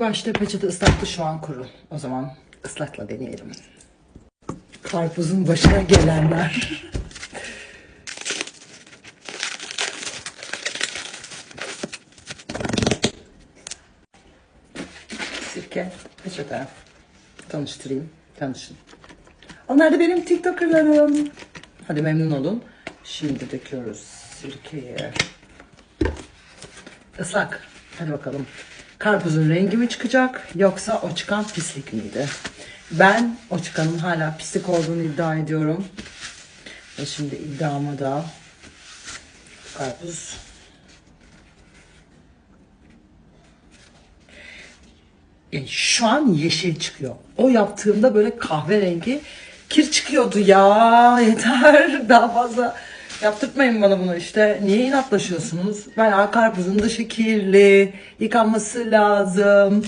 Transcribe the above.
Başta peçete ıslattı şu an kuru. O zaman ıslakla deneyelim. Karpuzun başına gelenler. Sirke, peçete. Tanıştırayım, tanışın. Onlar da benim TikToker'larım. Hadi memnun olun. Şimdi döküyoruz sirkeyi. Islak. Hadi bakalım. Karpuzun rengi mi çıkacak yoksa o çıkan pislik miydi? Ben o çıkanın hala pislik olduğunu iddia ediyorum. Ve şimdi iddiama da karpuz Yani şu an yeşil çıkıyor. O yaptığımda böyle kahverengi kir çıkıyordu ya. Yeter. Daha fazla yaptırtmayın bana bunu işte. Niye inatlaşıyorsunuz? Ben karpuzun dışı kirli. Yıkanması lazım.